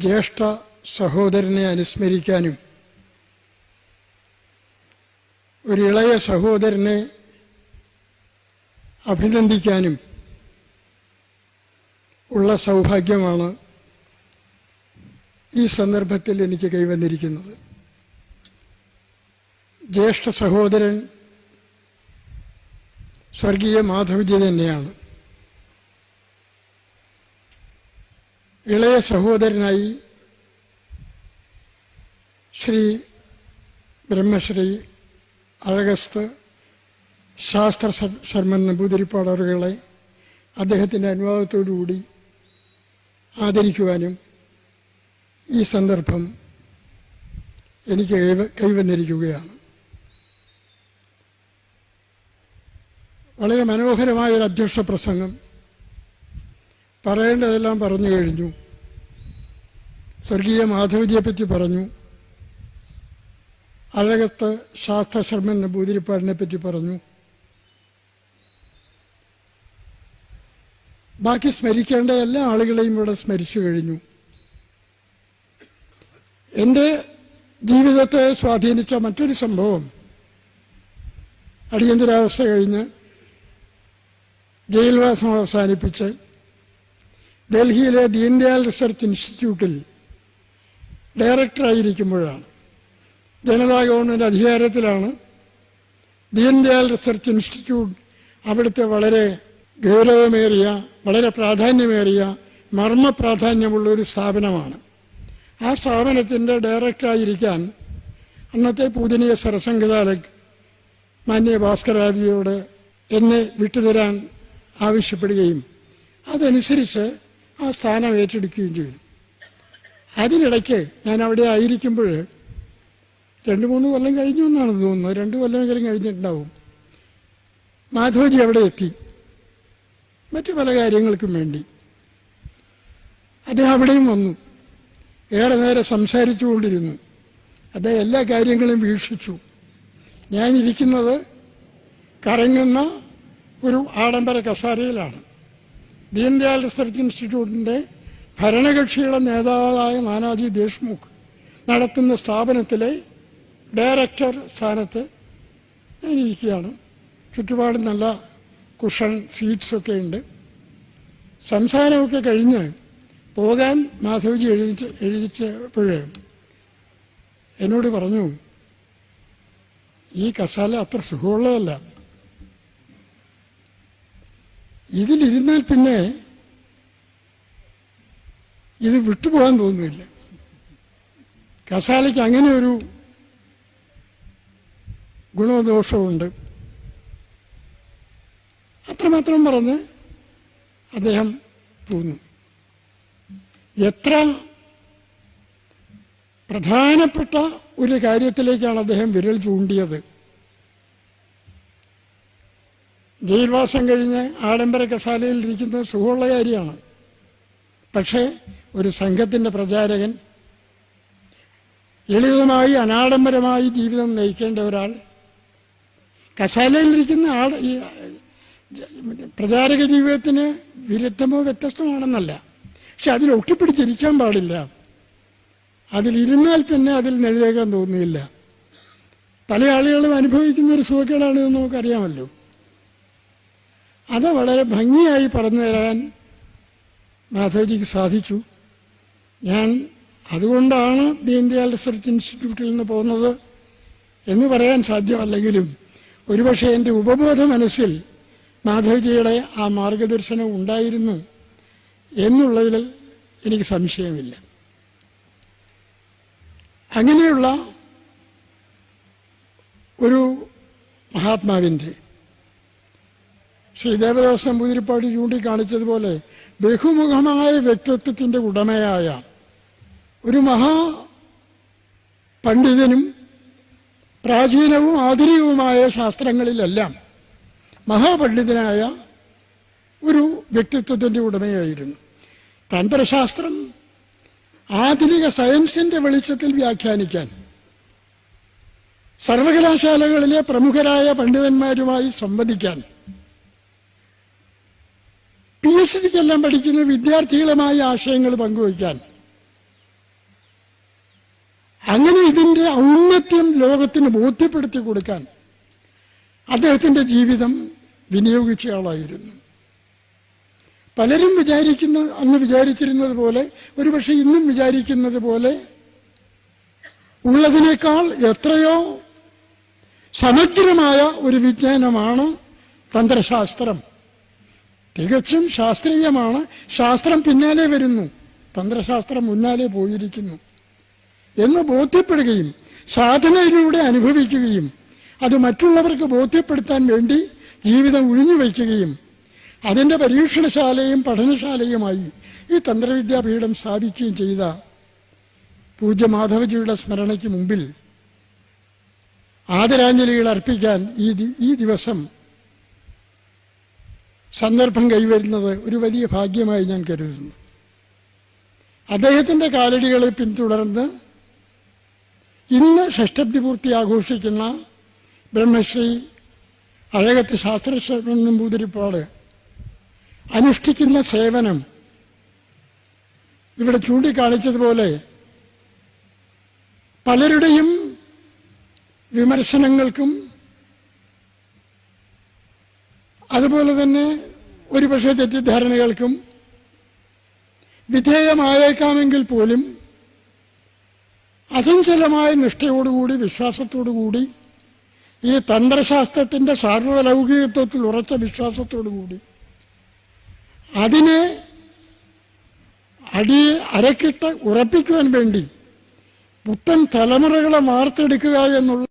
ജ്യേഷ്ഠ സഹോദരനെ അനുസ്മരിക്കാനും ഒരു ഇളയ സഹോദരനെ അഭിനന്ദിക്കാനും ഉള്ള സൗഭാഗ്യമാണ് ഈ സന്ദർഭത്തിൽ എനിക്ക് കൈവന്നിരിക്കുന്നത്. ജ്യേഷ്ഠ സഹോദരൻ സ്വർഗീയ മാധവജി തന്നെയാണ്. ഇളയ സഹോദരനായി ശ്രീ ബ്രഹ്മശ്രീ അഴകസ്ത് ശാസ്ത്ര ശർ- ശർമ്മൻ നമ്പൂതിരിപ്പാടറുകളെ അദ്ദേഹത്തിന്റെ അനുവാദത്തോടുകൂടി ആദരിക്കുവാനും ഈ സന്ദർഭം എനിക്ക് കൈവ കൈവന്നിരിക്കുകയാണ്. വളരെ മനോഹരമായ ഒരു അധ്യക്ഷ പ്രസംഗം പറയേണ്ടതെല്ലാം പറഞ്ഞു കഴിഞ്ഞു. സ്വർഗീയ മാധവജിയെപ്പറ്റി പറഞ്ഞു. അഴകത്ത് ശാസ്ത്രശർമ്മൻ നമ്പൂതിരിപ്പാടിനെ പറ്റി പറഞ്ഞു. ബാക്കി സ്മരിക്കേണ്ട എല്ലാ ആളുകളെയും ഇവിടെ സ്മരിച്ചു കഴിഞ്ഞു. എന്റെ ജീവിതത്തെ സ്വാധീനിച്ച മറ്റൊരു സംഭവം അടിയന്തരാവസ്ഥ കഴിഞ്ഞ് ജയിൽവാസം അവസാനിപ്പിച്ച് ഡൽഹിയിലെ ദീൻദയാൽ റിസർച്ച് ഇൻസ്റ്റിറ്റ്യൂട്ടിൽ ഡയറക്ടറായിരിക്കുമ്പോഴാണ് ജനതാ ഗവൺമെന്റ് അധികാരത്തിലാണ്. ദീൻദയാൽ റിസർച്ച് ഇൻസ്റ്റിറ്റ്യൂട്ട് അവിടുത്തെ വളരെ ഗൗരവമേറിയ വളരെ പ്രാധാന്യമേറിയ മർമ്മ പ്രാധാന്യമുള്ള ഒരു സ്ഥാപനമാണ്. ആ സ്ഥാപനത്തിന്റെ ഡയറക്ടറായിരിക്കാൻ അന്നത്തെ പൂജനീയ സർസംഘചാലക് മാന്യ ഭാസ്കരാദിയോട് എന്നെ വിട്ടുതരാൻ ആവശ്യപ്പെടുകയും അതനുസരിച്ച് ആ സ്ഥാനം ഏറ്റെടുക്കുകയും ചെയ്തു. അതിനിടയ്ക്ക് ഞാൻ അവിടെ ആയിരിക്കുമ്പോൾ രണ്ട് മൂന്ന് കൊല്ലം കഴിഞ്ഞു എന്നാണ് തോന്നുന്നത്. രണ്ട് കൊല്ലമെങ്കിലും കഴിഞ്ഞിട്ടുണ്ടാവും. മാധവജി അവിടെ എത്തി. മറ്റു പല കാര്യങ്ങൾക്കും വേണ്ടി. അദ്ദേഹം അവിടെയും വന്നു. ഏറെ നേരെ സംസാരിച്ചു കൊണ്ടിരുന്നു അദ്ദേഹം എല്ലാ കാര്യങ്ങളും വീക്ഷിച്ചു. ഞാനിരിക്കുന്നത് കറങ്ങുന്ന ഒരു ആഡംബര കസാരയിലാണ്. ദീൻദയാൽ റിസർച്ച് ഇൻസ്റ്റിറ്റ്യൂട്ടിന്റെ ഭരണകക്ഷിയുടെ നേതാവായ നാനാജി ദേശ്മുഖ് നടത്തുന്ന സ്ഥാപനത്തിലെ ഡയറക്ടർ സ്ഥാനത്ത് ഞാനിരിക്കുകയാണ് ചുറ്റുപാട് നല്ല കുഷൻ സീറ്റ്സൊക്കെ ഉണ്ട്. സംസാരമൊക്കെ കഴിഞ്ഞ് പോകാൻ മാധവ്ജി എഴുതിച്ച് എഴുതിച്ചപ്പോഴേ എന്നോട് പറഞ്ഞു ഈ കസാല അത്ര സുഖമുള്ളതല്ല. ഇതിലിരുന്നാൽ പിന്നെ ഇത് വിട്ടുപോകാൻ തോന്നുന്നില്ല. കസാലയ്ക്ക് അങ്ങനെ ഒരു ഗുണദോഷമുണ്ട് അത്രമാത്രം പറഞ്ഞ് അദ്ദേഹം പോന്നു. എത്ര പ്രധാനപ്പെട്ട ഒരു കാര്യത്തിലേക്കാണ് അദ്ദേഹം വിരൽ ചൂണ്ടിയത്? ജയിൽവാസം കഴിഞ്ഞ് ആഡംബര കസാലയിൽ ഇരിക്കുന്നത് സുഖമുള്ള കാര്യമാണ്. പക്ഷേ ഒരു സംഘത്തിന്റെ പ്രചാരകൻ ലളിതമായി അനാഡംബരമായി ജീവിതം നയിക്കേണ്ട ഒരാൾ കസാലയിലിരിക്കുന്ന ഈ പ്രചാരക ജീവിതത്തിന് വിരുദ്ധമോ വ്യത്യസ്തമാണെന്നല്ല. പക്ഷെ അതിൽ ഒട്ടിപ്പിടിച്ചിരിക്കാൻ പാടില്ല. അതിലിരുന്നാൽ പിന്നെ അതിൽ നെഴുതേക്കാൻ തോന്നുന്നില്ല പല ആളുകളും അനുഭവിക്കുന്ന ഒരു സുഖക്കേടാണ് എന്ന് നമുക്കറിയാമല്ലോ. അത് വളരെ ഭംഗിയായി പറഞ്ഞു തരാൻ മാധവ്ജിക്ക് സാധിച്ചു. ഞാൻ അതുകൊണ്ടാണ് ദീൻദയാൽ റിസർച്ച് ഇൻസ്റ്റിറ്റ്യൂട്ടിൽ നിന്ന് പോകുന്നത് എന്ന് പറയാൻ സാധ്യമല്ലെങ്കിലും ഒരുപക്ഷെ എന്റെ ഉപബോധ മനസ്സിൽ മാധവ്ജിയുടെ ആ മാർഗദർശനം ഉണ്ടായിരുന്നു എന്നുള്ളതിൽ എനിക്ക് സംശയമില്ല. അങ്ങനെയുള്ള ഒരു മഹാത്മാവിന്റെ ശ്രീ ദേവദാസ് നമ്പൂതിരിപ്പാടി ചൂണ്ടിക്കാണിച്ചതുപോലെ ബഹുമുഖമായ വ്യക്തിത്വത്തിന്റെ ഉടമയായ ഒരു മഹാ പണ്ഡിതനും പ്രാചീനവും ആധുനികവുമായ ശാസ്ത്രങ്ങളിലെല്ലാം മഹാപണ്ഡിതനായ ഒരു വ്യക്തിത്വത്തിന്റെ ഉടമയായിരുന്നു. തന്ത്രശാസ്ത്രം ആധുനിക സയൻസിന്റെ വെളിച്ചത്തിൽ വ്യാഖ്യാനിക്കാൻ സർവകലാശാലകളിലെ പ്രമുഖരായ പണ്ഡിതന്മാരുമായി സംവദിക്കാൻ പി എച്ച് ഡിക്കെല്ലാം പഠിക്കുന്ന വിദ്യാർത്ഥികളുമായി ആശയങ്ങൾ പങ്കുവയ്ക്കാൻ. അങ്ങനെ ഇതിന്റെ ഔന്നത്യം ലോകത്തിന് ബോധ്യപ്പെടുത്തി കൊടുക്കാൻ അദ്ദേഹത്തിന്റെ ജീവിതം വിനിയോഗിച്ചയാളായിരുന്നു. പലരും വിചാരിക്കുന്ന അന്ന് വിചാരിച്ചിരുന്നത് പോലെ ഒരുപക്ഷെ ഇന്നും വിചാരിക്കുന്നത് പോലെ ഉള്ളതിനേക്കാൾ എത്രയോ സമഗ്രമായ ഒരു വിജ്ഞാനമാണ് തന്ത്രശാസ്ത്രം. തികച്ചും ശാസ്ത്രീയമാണ്. ശാസ്ത്രം പിന്നാലെ വരുന്നു. തന്ത്രശാസ്ത്രം മുന്നാലെ പോയിരിക്കുന്നു. എന്ന് ബോധ്യപ്പെടുകയും സാധനയിലൂടെ അനുഭവിക്കുകയും അത് മറ്റുള്ളവർക്ക് ബോധ്യപ്പെടുത്താൻ വേണ്ടി ജീവിതം ഒഴിഞ്ഞു വയ്ക്കുകയും അതിന്റെ പരീക്ഷണശാലയും പഠനശാലയുമായി ഈ തന്ത്രവിദ്യാപീഠം സ്ഥാപിക്കുകയും ചെയ്ത പൂജ്യ മാധവജിയുടെ സ്മരണയ്ക്ക് മുമ്പിൽ ആദരാഞ്ജലികൾ അർപ്പിക്കാൻ ഈ ഈ ദിവസം സന്ദർഭം കൈവരുന്നത് ഒരു വലിയ ഭാഗ്യമായി ഞാൻ കരുതുന്നു. അദ്ദേഹത്തിന്റെ കാലടികളെ പിന്തുടർന്ന് ഇന്ന് ഷഷ്ടബ്ദി പൂർത്തി ആഘോഷിക്കുന്ന ബ്രഹ്മശ്രീ അഴകത്ത് ശാസ്ത്ര നമ്പൂതിരിപ്പാട് അനുഷ്ഠിക്കുന്ന സേവനം ഇവിടെ ചൂണ്ടിക്കാണിച്ചതുപോലെ പലരുടെയും വിമർശനങ്ങൾക്കും അതുപോലെ തന്നെ ഒരുപക്ഷെ തെറ്റിദ്ധാരണകൾക്കും വിധേയമായേക്കാമെങ്കിൽ പോലും അചഞ്ചലമായ നിഷ്ഠയോടുകൂടി വിശ്വാസത്തോടുകൂടി ഈ തന്ത്രശാസ്ത്രത്തിന്റെ സാർവലൗകികത്വത്തിൽ ഉറച്ച വിശ്വാസത്തോടുകൂടി അതിനെ അടി അരക്കിട്ട് ഉറപ്പിക്കുവാൻ വേണ്ടി പുത്തൻ തലമുറകളെ വാർത്തെടുക്കുക എന്നുള്ള